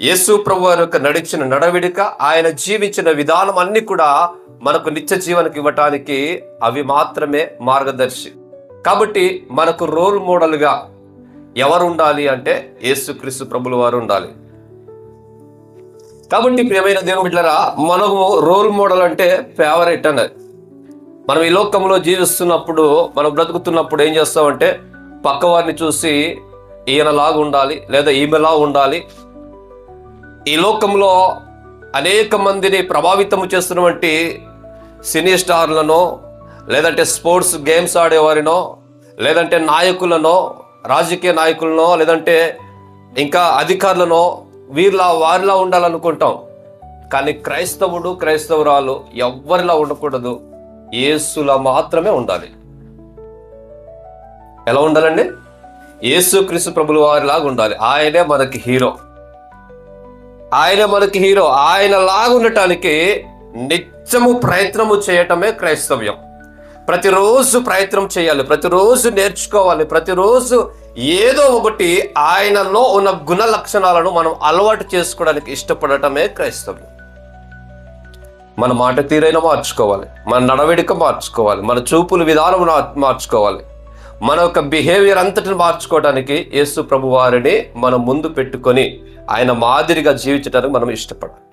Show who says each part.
Speaker 1: యేసు ప్రభు యొక్క నడిచిన నడవిడిక ఆయన జీవించిన విధానం అన్ని కూడా మనకు నిత్య జీవనకి ఇవ్వటానికి అవి మాత్రమే మార్గదర్శి. కాబట్టి మనకు రోల్ మోడల్గా ఎవరు ఉండాలి అంటే యేసుక్రీస్తు ప్రభుల వారు ఉండాలి. కాబట్టి ప్రియమైన దేవుని బిడ్డలారా మనము రోల్ మోడల్ అంటే ఫేవరెట్ అన్నది. మనం ఈ లోకంలో జీవిస్తున్నప్పుడు మనం బ్రతుకుతున్నప్పుడు ఏం చేస్తామంటే పక్కవారిని చూసి ఈయనలాగా ఉండాలి లేదా ఈమెలా ఉండాలి ఈ లోకంలో అనేక మందిని ప్రభావితం చేస్తున్నటువంటి సినీ స్టార్లను లేదంటే స్పోర్ట్స్ గేమ్స్ ఆడేవారినో లేదంటే నాయకులనో రాజకీయ నాయకులనో లేదంటే ఇంకా అధికారులనో వీరిలా వారిలా ఉండాలనుకుంటాం. కానీ క్రైస్తవుడు క్రైస్తవురాలు ఎవ్వరిలా ఉండకూడదు. ఏసులా మాత్రమే ఉండాలి. ఎలా ఉండాలండి? యేసు క్రీస్తు ప్రభులు వారిలాగా ఉండాలి. ఆయనే మనకి హీరో. ఆయన మనకి హీరో. ఆయన లాగుండటానికి నిత్యము ప్రయత్నము చేయటమే క్రైస్తవ్యం. ప్రతిరోజు ప్రయత్నం చేయాలి. ప్రతిరోజు నేర్చుకోవాలి. ప్రతిరోజు ఏదో ఒకటి ఆయనలో ఉన్న గుణ లక్షణాలను మనం అలవాటు చేసుకోవడానికి ఇష్టపడటమే క్రైస్తవ్యం. మన మాట తీరైన మార్చుకోవాలి. మన నడవడిక మార్చుకోవాలి. మన చూపుల విధానం మార్చుకోవాలి. మన యొక్క బిహేవియర్ అంతటిని మార్చుకోవడానికి యేసు ప్రభు వారిని మనం ముందు పెట్టుకొని ఆయన మాదిరిగా జీవించడానికి మనం ఇష్టపడాలి.